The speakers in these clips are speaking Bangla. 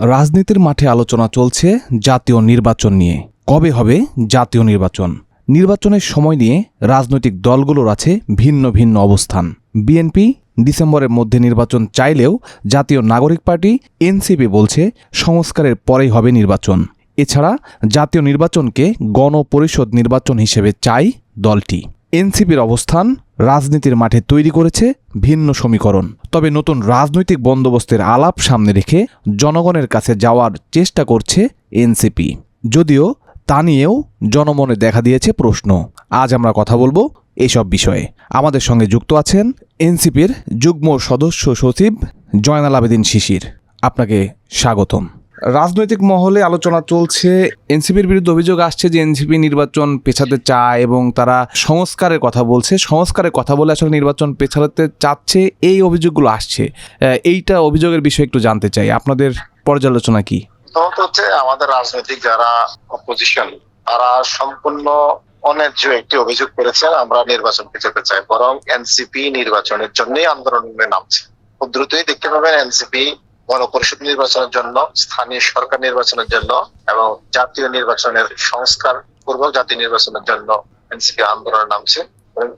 রাজনীতির মাঠে আলোচনা চলছে জাতীয় নির্বাচন নিয়ে। কবে হবে জাতীয় নির্বাচন? নির্বাচনের সময় নিয়ে রাজনৈতিক দলগুলোর আছে ভিন্ন ভিন্ন অবস্থান। বিএনপি ডিসেম্বরের মধ্যে নির্বাচন চাইলেও জাতীয় নাগরিক পার্টি, এনসিপি বলছে সংস্কারের পরেই হবে নির্বাচন। এছাড়া জাতীয় নির্বাচনকে গণপরিষদ নির্বাচন হিসেবে চাই দলটি। এনসিপির অবস্থান রাজনীতির মাঠে তৈরি করেছে ভিন্ন সমীকরণ। তবে নতুন রাজনৈতিক বন্দোবস্তের আলাপ সামনে রেখে জনগণের কাছে যাওয়ার চেষ্টা করছে এনসিপি। যদিও তা নিয়েও জনমনে দেখা দিয়েছে প্রশ্ন। আজ আমরা কথা বলব এসব বিষয়ে। আমাদের সঙ্গে যুক্ত আছেন এনসিপির যুগ্ম সদস্য সচিব জয়নাল আবেদিন শিশির। আপনাকে স্বাগতম। রাজনৈতিক মহলে আলোচনা চলছে। এনসিপির বিরুদ্ধে অভিযোগ আসছে যে এনসিপি নির্বাচন পেছাতে চায় এবং তারা সংস্কারের কথা বলছে। সংস্কারের কথা বলে আসলে নির্বাচন পেছাতে চাচ্ছে। এই অভিযোগগুলো আসছে। এইটা অভিযোগের বিষয়ে একটু জানতে চাই। আপনাদের পর্যালোচনা কি? হচ্ছে আমাদের রাজনৈতিক যারা অপোজিশন তারা সম্পূর্ণ অন্যায্য একটি অভিযোগ করেছেন, আমরা নির্বাচন পেছাতে চাই। বরং এনসিপি নির্বাচনের জন্যই আন্দোলনে নামছে। খুব দ্রুতই দেখতে পাবেন এনসিপি গণপরিষদ নির্বাচনের জন্য, স্থানীয় সরকার নির্বাচনের জন্য এবং জাতীয় নির্বাচনের সংস্কার পূর্বক জাতীয় নির্বাচনের জন্য এনসিপি আন্দোলনে নামছে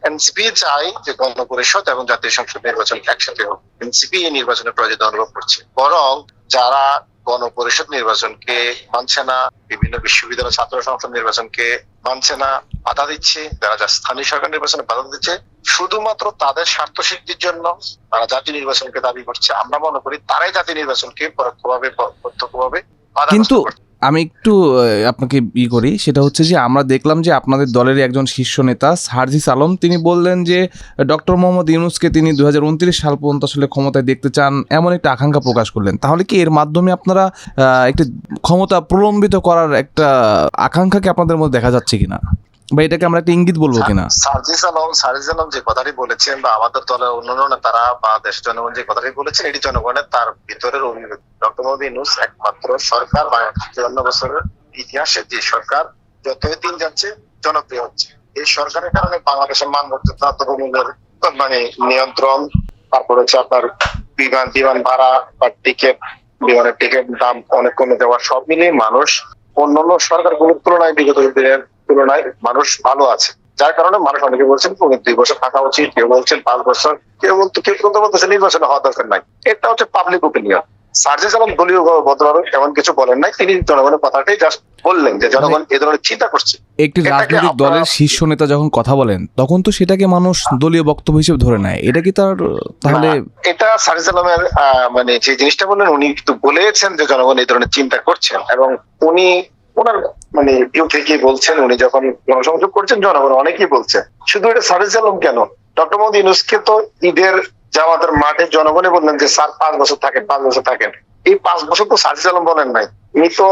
এনসিপি চাই যে গণপরিষদ এবং জাতীয় সংসদ নির্বাচন একসাথে হোক। এনসিপি এই নির্বাচনের প্রয়োজন অনুভব করছে। বরং যারা গণপরিষদ নির্বাচনকে মানছে না বিভিন্ন বিশ্ববিদ্যালয় ছাত্র সংসদ নির্বাচনকে মানছে না বাধা দিচ্ছে যারা যা স্থানীয় সরকার নির্বাচনে বাধা দিচ্ছে শুধুমাত্র তাদের স্বার্থ সিদ্ধির জন্য তারা জাতীয় নির্বাচনকে দাবি করছে। আমরা মনে করি তারাই জাতীয় নির্বাচনকে পরোক্ষভাবে প্রত্যক্ষভাবে কিন্তু। আমি একটু আপনাকে ই করি। সেটা হচ্ছে যে, আমরা দেখলাম যে আপনাদের দলের একজন শীর্ষ নেতা হারজিস আলম। তিনি বললেন যে, ডক্টর মোহাম্মদ ইউনুসকে তিনি দুহাজার উনত্রিশ সাল পর্যন্ত আসলে ক্ষমতায় দেখতে চান, এমন একটা আকাঙ্ক্ষা প্রকাশ করলেন। তাহলে কি এর মাধ্যমে আপনারা একটি ক্ষমতা প্রলম্বিত করার একটা আকাঙ্ক্ষাকে আপনাদের মধ্যে দেখা যাচ্ছে কিনা? বা এটাকে আমরা একটা ইঙ্গিত বলব কিনা? সার্জিস আলম সার্জিস আলম যে কথাটি বলেছেন বা আমাদের দলের অন্যান্য নেতারা বা দেশের জনগণ যে কথাটি বলেছেন এটি জনগণের তার ভিতরের অভিযোগ ডক্টর ইউনুস একমাত্র সরকার বা চুয়ান্ন বছরের ইতিহাসে যে সরকার যতই দিন যাচ্ছে জনপ্রিয় হচ্ছে। এই সরকারের কারণে বাংলাদেশের মানবতা দ্রব্যমূল্যের মানে নিয়ন্ত্রণ তারপর হচ্ছে আপনার বিমান বিমান ভাড়া বা টিকিট বিমানের টিকিট দাম অনেক কমে দেওয়া সব মিলিয়ে মানুষ অন্যান্য সরকারগুলোর তুলনায় বিগত দিনের তুলনায় মানুষ ভালো আছে। যার কারণে মানুষ অনেকে বলছেন দুই বছর থাকা উচিত। কেউ বলছেন পাঁচ বছর। কেউ বলতে কেউ কিন্তু বলতেছে নির্বাচনে হওয়া দরকার নাই। এটা হচ্ছে পাবলিক ওপিনিয়ন সার্জিস আলম দলীয় ভদ্রভাবে এমন কিছু বলেন নাই। তিনি জনগণের কথাটাই জাস্ট বললেন যে জনগণ এ ধরনের চিন্তা করছে। একটি রাজনৈতিক দলের শীর্ষ নেতা যখন কথা বলেন তখন তো সেটাকে মানুষ দলীয় বক্তব্য হিসেবে ধরে নেয়। এটা কি তার তাহলে এটা সার্জিস আলমের আহ, মানে যে জিনিসটা বললেন উনি কিন্তু বলেছেন যে জনগণ এই ধরনের চিন্তা করছেন। এবং উনি ওনার মানে ভিউ থেকে বলছেন, উনি যখন জনসংযোগ করছেন, জনগণ অনেকেই বলছেন শুধু এটা সারিস আলম কেন? ডক্টর মোহাম্মদ ইউনুসকে তো ঈদের জামাতের মাঠে জনগণে বললেন যে, স্যার, পাঁচ বছর থাকেন, পাঁচ বছর থাকেন। এই পাঁচ বছর তো সার্জিস আলম বলেন নাই। উনি তো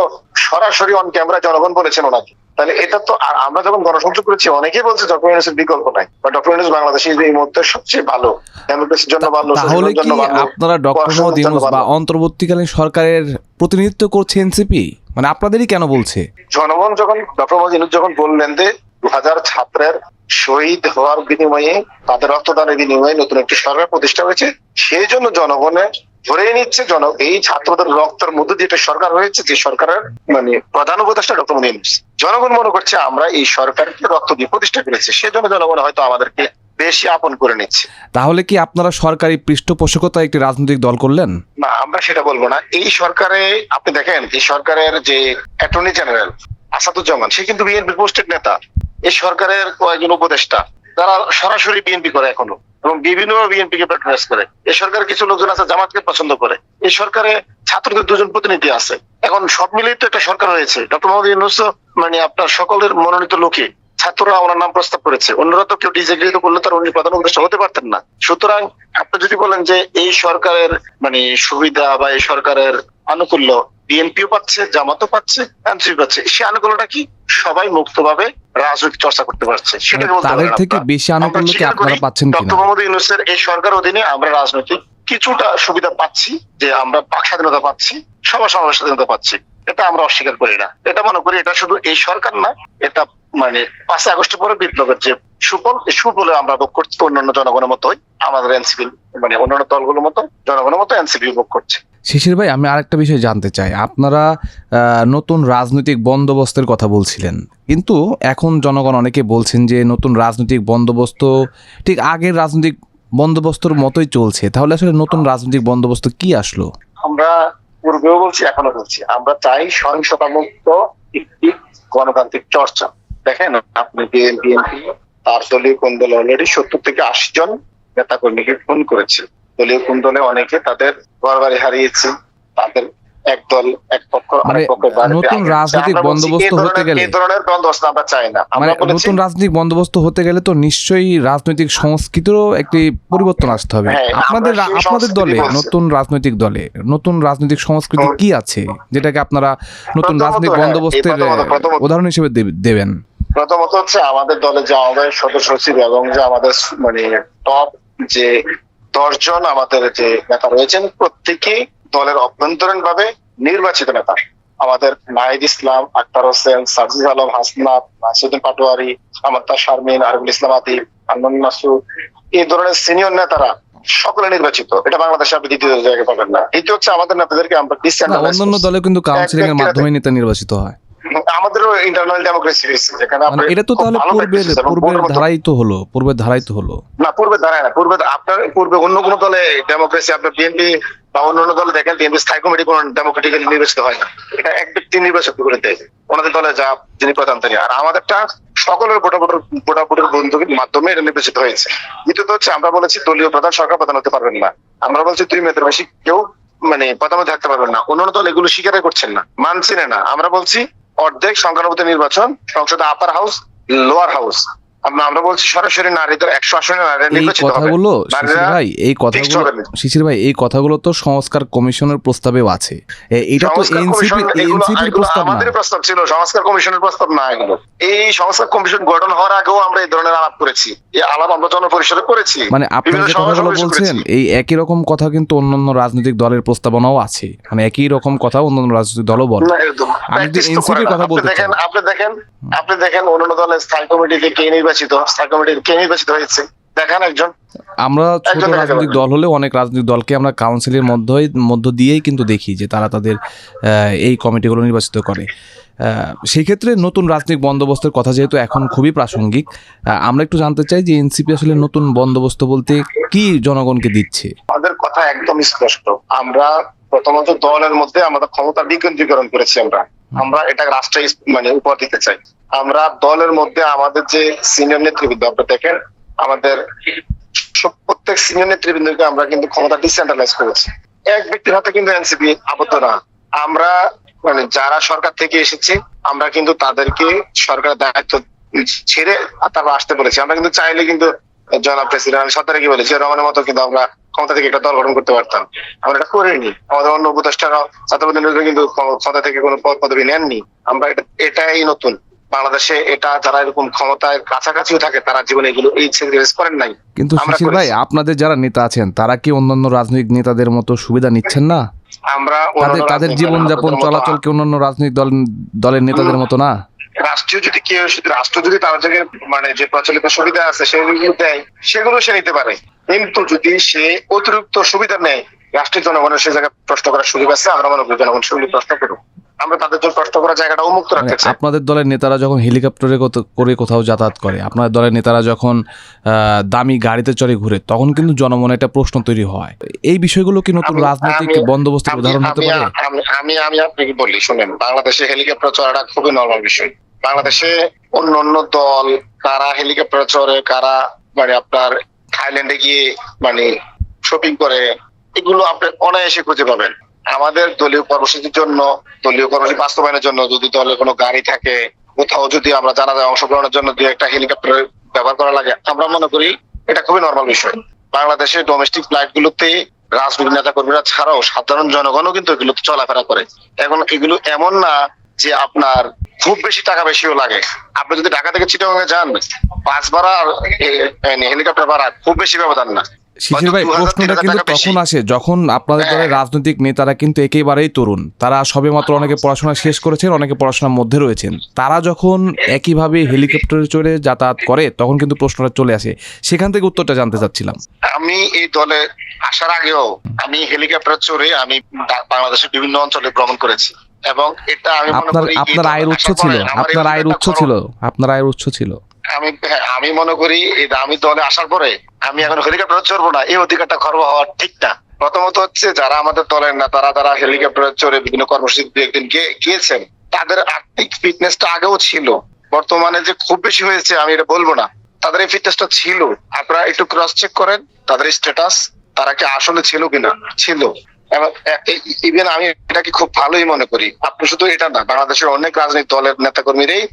সরাসরি অন ক্যামেরা জনগণ বলেছেন ওনাকে। তাহলে এটা তো আর আমরা যখন গণসংযোগ করেছি অনেকেই বলছে ডক্টর ইউনুসের বিকল্প নাই বা ডক্টর ইউনুস বাংলাদেশে এই মুহূর্তে সবচেয়ে ভালো ডেমোক্রেসির জন্য ভালো তাহলে কি আপনারা ডক্টর মোহাম্মদ ইউনুস বা অন্তর্বর্তীকালীন সরকারের প্রতিনিধিত্ব করছে এনসিপি মানে আপনাদেরই কেন বলছে? জনগণ যখন ডক্টর মোহাম্মদ ইউনুস যখন বললেন যে দু হাজার ছাত্রের শহীদ হওয়ার বিনিময়ে তাদের রক্তদানের বিনিময়ে নতুন একটি সরকার প্রতিষ্ঠা হয়েছে সেই জন্য জনগণে ধরেই নিচ্ছে জন এই ছাত্রদের রক্তের মধ্যে একটা সরকার হয়েছে যে সরকারের মানে প্রধান উপদেষ্টা ডক্টর ইউনুস জনগণ মনে করছে আমরা এই সরকারকে রক্ত দিয়ে প্রতিষ্ঠা করেছি সেজন্য জনগণ হয়তো আমাদেরকে বেশি আপন করে নিচ্ছে। তাহলে কি আপনারা সরকারি পৃষ্ঠপোষকতা একটি রাজনৈতিক দল করলেন? না আমরা সেটা বলব না। এই সরকারে আপনি দেখেন এই সরকারের যে অ্যাটর্নি জেনারেল আসাদুজ্জামান সে কিন্তু বিএনপি পোস্টেড নেতা। এই সরকারের কয়েকজন উপদেষ্টা তারা সরাসরি বিএনপি করে এখনও এবং বিভিন্ন বিএনপি কে প্যাট্রোনাইজ করে। এই সরকারের কিছু লোকজন আছে জামাতকে পছন্দ করে। এই সরকারে ছাত্রদের দুজন প্রতিনিধি আছে। এখন সব মিলিয়ে তো একটা সরকার হয়েছে ডক্টর মোহাম্মদ ইউনুস মানে আপনার সকলের মনোনীত লোকে ছাত্ররা ওনার নাম প্রস্তাব করেছে। অন্যরা তো কেউ ডিসএগ্রি করলে তার উনি প্রধান উপদেষ্টা হতে পারতেন না। সুতরাং আপনি যদি বলেন যে এই সরকারের মানে সুবিধা বা এই সরকারের আনুকূল্য বিএনপিও পাচ্ছে জামাতও পাচ্ছে এনসিপি পাচ্ছে সে আনুকূল্যটা কি? সবাই মুক্তভাবে রাজনৈতিক চর্চা করতে পারছে। বলতে তাদের থেকে বেশি আনুকূল্য কি আপনারা পাচ্ছেন কিনা? ডক্টর মোহাম্মদ ইউনুসের এই সরকার অধীনে আমরা রাজনৈতিক কিছুটা সুবিধা পাচ্ছি যে আমরা বাক স্বাধীনতা পাচ্ছি সভা সমাবেশ স্বাধীনতা পাচ্ছি। এটা আমরা অস্বীকার করি না। এটা মনে করি এটা শুধু এই সরকার না, এটা মানে পাঁচই আগস্টের পরে বিপ্লবের যে সুফল সুফলে আমরা ভোগ করছি অন্যান্য জনগণের মতোই, আমাদের এনসিপি মানে অন্যান্য দলগুলোর মতো, জনগণের মতো এনসিপি ভোগ করছে। শিশির ভাই, আমি আরেকটা বিষয় জানতে চাই। আপনারা নতুন রাজনৈতিক বন্দোবস্তের কথা বলছিলেন। কিন্তু এখন জনগণ অনেকে বলছেন যে নতুন রাজনৈতিক বন্দোবস্ত ঠিক আগের রাজনৈতিক বন্দোবস্তর মতোই চলছে। তাহলে আসলে নতুন রাজনৈতিক বন্দোবস্ত কি আসলো? আমরা পূর্বেও বলছি এখনও বলছি। আমরা চাই সহিংসতা মুক্ত একটি গণতান্ত্রিক চর্চা। দেখেন, আপনি বিএনপি তার দলীয় কোন দলে অলরেডি সত্তর থেকে আশি জন নেতা কর্মীকে ফোন করেছে। দলীয় কোন দলে অনেকে তাদের ঘর বাড়ি হারিয়েছে, তাদের এক দল এক পক্ষ মানে আরেক নতুন রাজনৈতিক বন্দোবস্ত হতে গেলে- এই ধরনের বন্দোবস্ত আমরা চাই না। মানে আমরা নতুন রাজনৈতিক বন্দোবস্ত হতে গেলে তো নিশ্চয়ই রাজনৈতিক সংস্কৃতিরও একটি পরিবর্তন আসতে হবে। হ্যাঁ, আপনাদের আপনাদের দলে নতুন রাজনৈতিক দলে নতুন রাজনৈতিক সংস্কৃতি কি আছে যেটাকে আপনারা নতুন রাজনৈতিক হ্যাঁ, বন্দোবস্তের উদাহরণ হিসেবে দেবেন। প্রথমত হচ্ছে আমাদের দলে যে আমাদের সদস্য সচিব এবং যে আমাদের মানে টপ যে দশজন আমাদের যে নেতা রয়েছেন প্রত্যেকেই দলের অভ্যন্তরীণ ভাবে নির্বাচিত নেতা। আমাদের নাহিদ ইসলাম আক্তার হোসেন সাজিদ আলম হাসনাত নাসিউদ্দিন পাটোয়ারি আমাত্তা শারমিন আরবুল ইসলাম আতিফ আনন্দ মাসুদ এই ধরনের সিনিয়র নেতারা সকলে নির্বাচিত। এটা বাংলাদেশে আপনি দ্বিতীয় জায়গায় পাবেন না। হচ্ছে আমাদের নেতাদেরকে আমরা অন্যান্য দলে কিন্তু কাউন্সিলিং এর মাধ্যমে নেতা নির্বাচিত হয়। আমাদেরও ইন্টারনাল ডেমোক্রেসি হয়েছে যেখানে এটা তো তাহলে ভালো পূর্বের পূর্বের ধারাই তো হলো পূর্বের ধারাই তো হলো। না পূর্বে দাঁড়ায় না পূর্বে আপনার পূর্বে অন্য কোনো দলে ডেমোক্রেসি আপনার বিএনপি বা অন্য অন্য দলে দেখেন বিএনপি স্থায়ী কমিটি কোন ডেমোক্রেটিক্যালি নির্বাচিত হয় না। এটা এক ব্যক্তি নির্বাচিত করে দেয়। ওনাদের দলে যা যিনি প্রধান আর আমাদেরটা সকলের ভোটাভোটের ভোটাভোটের বন্ধুকের মাধ্যমে এটা নির্বাচিত হয়েছে। দ্বিতীয়ত হচ্ছে আমরা বলেছি দলীয় প্রধান সরকার প্রধান হতে পারবেন না। আমরা বলছি দুই মেয়েদের বেশি কেউ মানে প্রধানমন্ত্রী থাকতে পারবেন না। অন্যান্য দল এগুলো স্বীকারই করছেন না মানছি না। আমরা বলছি অর্ধেক সংখ্যানুপাতে নির্বাচন সংসদে আপার হাউস লোয়ার হাউস আমরা বলছি সরাসরি নারীদের একশো আসনে নির্বাচিত হবে। কথাগুলো শিশির ভাই এই কথাগুলো শিশির ভাই এই কথাগুলো তো সংস্কার কমিশনের প্রস্তাবেও আছে। এটা তো এনসিপি এনসিপির প্রস্তাব না। আমাদের প্রস্তাব ছিল সংস্কার কমিশনের প্রস্তাব না এগুলো। এই সংস্কার কমিশন গঠন হওয়ার আগেও আমরা এই ধরনের আলাপ করেছি। এই আলাপ আমরা জনপরিষদে করেছি। মানে বিভিন্ন যে কথাগুলো বলছেন এই একই রকম কথা কিন্তু অন্যান্য রাজনৈতিক দলের প্রস্তাবনাও আছে। মানে একই রকম কথা অন্যান্য রাজনৈতিক দলও বলে। আমি। কথা বলতে দেখেন আপনি দেখেন আপনি দেখেন অন্যান্য দলের স্থায়ী কমিটিতে কে নির্বাচিত স্থায়ী কমিটিতে কে নির্বাচিত হয়েছে? দেখান একজন। আমরা ছোট রাজনৈতিক দল হলেও অনেক রাজনৈতিক দলকে আমরা কাউন্সিলের মধ্যে মধ্য দিয়েই কিন্তু দেখি যে তারা তাদের এই কমিটিগুলো নির্বাচিত করে। আহ, সেই ক্ষেত্রে নতুন রাজনৈতিক বন্দোবস্তের কথা যেহেতু এখন খুবই প্রাসঙ্গিক আমরা একটু জানতে চাই যে এনসিপি আসলে নতুন বন্দোবস্ত বলতে কি জনগণকে দিচ্ছে? আমাদের কথা একদম স্পষ্ট। আমরা প্রথমত দলের মধ্যে আমাদের ক্ষমতা বিকেন্দ্রীকরণ করেছি আমরা। আমরা এটা রাষ্ট্রে মানে উপহার দিতে চাই। আমরা দলের মধ্যে আমাদের যে সিনিয়র নেতৃবৃন্দ আপনারা দেখেন আমাদের প্রত্যেক সিনিয়র নেতৃবৃন্দকে আমরা কিন্তু ক্ষমতা ডিসেন্ট্রালাইজ করেছি। এক ব্যক্তির হাতে কিন্তু এনসিপি আবদ্ধ না। আমরা মানে যারা সরকার থেকে এসেছি আমরা কিন্তু তাদেরকে সরকারের দায়িত্ব ছেড়ে তারপর আসতে বলেছি। আমরা কিন্তু চাইলে কিন্তু জনাব প্রেসিডেন্ট সরকারে কি বলেছি রহমানের মতো কিন্তু আমরা ক্ষমতা থেকে একটা দল গঠন করতে পারতাম। আমরা এটা করিনি। আমাদের অন্য উপদেষ্টারা ছাত্রবাদী কিন্তু ক্ষমতা থেকে কোনো পদ পদবি নেননি। আমরা এটা এটাই নতুন। বাংলাদেশে এটা যারা এরকম ক্ষমতায় কাছাকাছিও থাকে তারা জীবনে এগুলো এই স্যাক্রিফাইস করেন নাই। কিন্তু শিশির ভাই আপনাদের যারা নেতা আছেন তারা কি অন্যান্য রাজনৈতিক নেতাদের মতো সুবিধা নিচ্ছেন না? আমরা তাদের জীবনযাপন চলাচল কি অন্যান্য রাজনৈতিক দল দলের নেতাদের মতো না? রাষ্ট্রীয় যদি কেউ রাষ্ট্র যদি তার জায়গায় মানে যে প্রচলিত সুবিধা আছে সেগুলো দেয় সেগুলো সে নিতে পারে। কিন্তু যদি সে অতিরিক্ত সুবিধা নেয় রাষ্ট্রের জনগণের সে জায়গায় প্রশ্ন করার সুযোগ আছে আমরা মনে করি জনগণ সেগুলি প্রশ্ন করুক। আমরা তাদের জন্য প্রশ্ন করার জায়গাটা উন্মুক্ত মানে রাখতে চাই। আপনাদের দলের নেতারা যখন হেলিকপ্টারে করে কোথাও যাতায়াত করে আপনার দলের নেতারা যখন আহ, দামি গাড়িতে চড়ে ঘুরে তখন কিন্তু জনমনে একটা প্রশ্ন তৈরি হয়। এই বিষয়গুলো কি নতুন রাজনৈতিক বন্দোবস্তের আমি- উদাহরণ হতে পারে? আমি আমি আপনাকে বলি শুনেন বাংলাদেশে হেলিকপ্টার চড়াটা খুবই নর্মাল বিষয়। বাংলাদেশে অন্য অন্য দল, কারা হেলিকপ্টার চড়ে, কারা মানে আপনার থাইল্যান্ডে গিয়ে মানে শপিং করে, এগুলো আপনি অনায়াসে খুঁজে পাবেন। আমাদের দলীয় কর্মসূচির জন্য, দলীয় কর্মসূচি বাস্তবায়নের জন্য যদি দলে কোনো গাড়ি থাকে, কোথাও যদি আমরা জানা যায় অংশগ্রহণের জন্য দু একটা হেলিকপ্টার ব্যবহার করা লাগে, আমরা মনে করি এটা খুবই নর্মাল বিষয়। বাংলাদেশের ডোমেস্টিক ফ্লাইট গুলোতে রাজনৈতিক নেতা কর্মীরা ছাড়াও সাধারণ জনগণও কিন্তু এগুলোতে চলাফেরা করে। এখন এগুলো এমন না যে আপনার খুব বেশি টাকা বেশিও লাগে। আপনি যদি ঢাকা থেকে চিটাগাং যান বাস ভাড়া আর হেলিকপ্টার ভাড়া খুব বেশি ব্যবধান না। শিশির ভাই প্রশ্নটা কিন্তু। তখন আসে যখন আপনাদের হ্যাঁ। দলের রাজনৈতিক নেতারা কিন্তু একেবারেই তরুণ। তারা সবেমাত্র অনেকে পড়াশোনা শেষ করেছেন অনেকে পড়াশোনার মধ্যে রয়েছেন। তারা যখন একইভাবে হেলিকপ্টারে চড়ে যাতায়াত করে তখন কিন্তু প্রশ্নটা চলে আসে। সেখান থেকে উত্তরটা জানতে চাচ্ছিলাম। আমি এই দলে আসার আগেও আমি হেলিকপ্টার চড়ে আমি বাংলাদেশের বিভিন্ন অঞ্চলে ভ্রমণ করেছি। এবং এটা আমি মনে আপনার আপনার আয়ের উৎস ছিল আপনার আয়ের উৎস ছিল আপনার আয়ের উৎস ছিল। আমি হ্যাঁ, আমি মনে করি আমি দলে আসার পরে আমি এখন হেলিকপ্টার চড়বো না এই অধিকারটা খর্ব হওয়া ঠিক না। প্রথমত হচ্ছে যারা আমাদের দলের না তারা তারা হেলিকপ্টারে চড়ে বিভিন্ন কর্মসূচি দু একদিন গিয়েছেন তাদের আর্থিক ফিটনেসটা আগেও ছিল। বর্তমানে যে খুব বেশি হয়েছে আমি এটা বলব না। তাদের এই ফিটনেসটা ছিল। আপনারা একটু ক্রস চেক করেন তাদের স্ট্যাটাস তারা কি আসলে ছিল কিনা? ছিল। ইভেন আমি এটাকে খুব ভালোই মনে করি। আপনি শুধু এটা না, বাংলাদেশের অনেক রাজনৈতিক দলের নেতাকর্মীরাই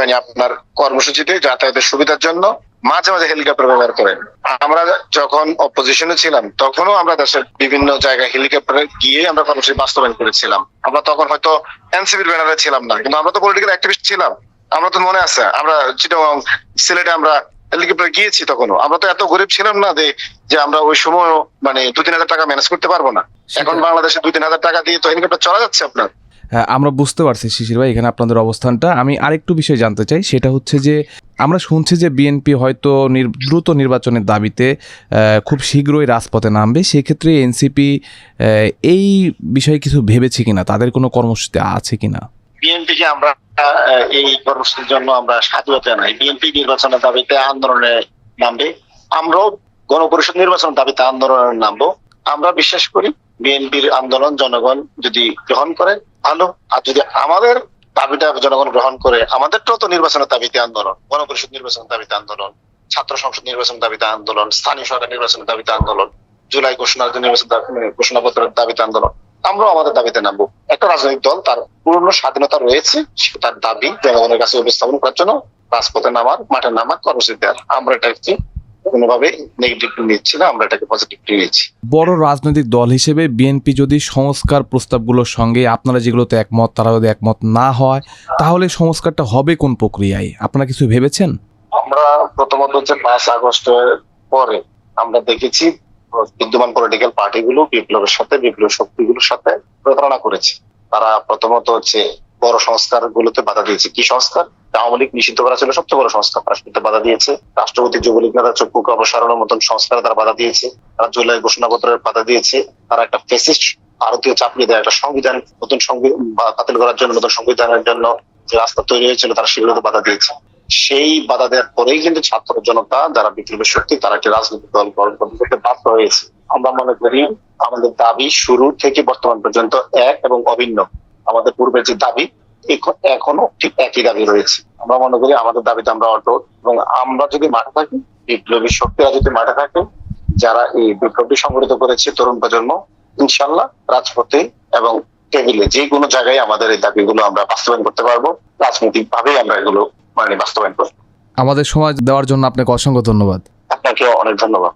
মানে আপনার কর্মসূচিতে যাতায়াতের সুবিধার জন্য মাঝে মাঝে হেলিকপ্টার ব্যবহার করেন। আমরা যখন অপোজিশনে ছিলাম, তখনও আমরা দেশের বিভিন্ন জায়গায় হেলিকপ্টারে গিয়ে আমরা কর্মসূচি বাস্তবায়ন করেছিলাম। আমরা তখন হয়তো এনসিপির ব্যানারে ছিলাম না, কিন্তু আমরা তো পলিটিক্যাল অ্যাক্টিভিস্ট ছিলাম। আমরা তো মনে আছে, আমরা চিটাগং সিলেটে আমরা হেলিকপ্টারে গিয়েছি তখনও। আমরা তো এত গরিব ছিলাম না যে যে আমরা ওই সময় মানে দু তিন হাজার টাকা ম্যানেজ করতে পারব না। এখন বাংলাদেশে দুই তিন হাজার টাকা দিয়ে তো হেলিকপ্টার চলা যাচ্ছে আপনার। হ্যাঁ, আমরা বুঝতে পারছি শিশির ভাই এখানে আপনাদের অবস্থানটা। আমি আরেকটু বিষয় জানতে চাই সেটা হচ্ছে যে আমরা শুনছি যে বিএনপি হয়তো নির- দ্রুত নির্বাচনের দাবিতে খুব শীঘ্রই রাজপথে নামবে। সেক্ষেত্রে এনসিপি এই বিষয়ে কিছু ভেবেছে কিনা? তাদের কোনো কর্মসূচি আছে কিনা? বিএনপি কে আমরা এই কর্মসূচির জন্য আমরা সাধুবাদ জানাই বিএনপি নির্বাচনের দাবিতে আন্দোলনে নামবে। আমরাও গণপরিষদ নির্বাচনের দাবিতে আন্দোলনে নামবো। আমরা বিশ্বাস করি বিএনপির আন্দোলন জনগণ যদি গ্রহণ করে, ভালো। আর যদি আমাদের দাবিটা জনগণ গ্রহণ করে, আমাদেরটাও তো নির্বাচনের দাবিতে আন্দোলন। গণপরিষদ নির্বাচনের দাবিতে আন্দোলন, ছাত্র সংসদ নির্বাচনের দাবিতে আন্দোলন, স্থানীয় সরকার নির্বাচনের দাবিতে আন্দোলন, জুলাই ঘোষণার নির্বাচন, ঘোষণাপত্রের দাবিতে আন্দোলন। আমরাও আমাদের দাবিতে নামবো। একটা রাজনৈতিক দল তার পূর্ণ স্বাধীনতা রয়েছে তার দাবি জনগণের কাছে উপস্থাপন করার জন্য রাজপথে নামার মাঠে নামার কর্মসূচি দেওয়ার। আমরা এটাকে কোনোভাবে নেগেটিভ নিচ্ছি না আমরা এটাকে পজিটিভ নিচ্ছি। বড় রাজনৈতিক দল হিসেবে বিএনপি যদি সংস্কার প্রস্তাবগুলোর সঙ্গে আপনারা যেগুলোতে একমত তারা যদি একমত না হয় তাহলে সংস্কারটা হবে কোন প্রক্রিয়ায়? আপনারা কিছু ভেবেছেন? আমরা প্রথমত হচ্ছে পাঁচ আগস্টের পরে আমরা দেখেছি বিদ্যমান পলিটিক্যাল পার্টিগুলো বিপ্লবের সাথে, বিপ্লব শক্তিগুলোর সাথে প্রতারণা করেছে। তারা প্রথমত হচ্ছে বড় সংস্কার গুলোতে বাধা দিয়েছে। কি সংস্কার? আওয়ামী লীগ নিষিদ্ধ করা ছিল সবচেয়ে বড় সংস্কার। সেটাতে বাধা দিয়েছে। রাষ্ট্রপতি যুবলীগ নেতা চক্ষুকে অপসারণের মতন সংস্কার তারা বাধা দিয়েছে। তারা জুলাই ঘোষণাপত্রের বাধা দিয়েছে। তারা একটা ফেসিস্ট ভারতীয় চাপিয়ে দেয়। একটা সংবিধান, নতুন সংবিধান বাতিল করার জন্য, নতুন সংবিধানের জন্য যে রাস্তা তৈরি হয়েছিল, তারা সেগুলোতে বাধা দিয়েছে। সেই বাধা দেওয়ার পরেই কিন্তু ছাত্র জনতা যারা বিপ্লবের শক্তি, তারা একটি রাজনৈতিক দল গঠন করতে বাধ্য হয়েছে। আমরা মনে করি আমাদের দাবি শুরু থেকে বর্তমান পর্যন্ত এক এবং অভিন্ন। আমাদের পূর্বের যে দাবি এখ- এখনও ঠিক একই দাবি রয়েছে। আমরা মনে করি আমাদের দাবিতে আমরা অটল এবং আমরা যদি মাঠে থাকি, বিপ্লবী শক্তিরা যদি মাঠে থাকে, যারা এই বিপ্লবটি সংগঠিত করেছে তরুণ প্রজন্ম, ইনশাল্লাহ রাজপথে এবং টেবিলে যে কোনো জায়গায় আমাদের এই দাবিগুলো আমরা বাস্তবায়ন করতে পারব। রাজনৈতিক ভাবেই আমরা এগুলো মানে বাস্তবায়ন আমাদের সময় দেওয়ার জন্য আপনাকে অসংখ্য ধন্যবাদ। আপনাকে অনেক ধন্যবাদ।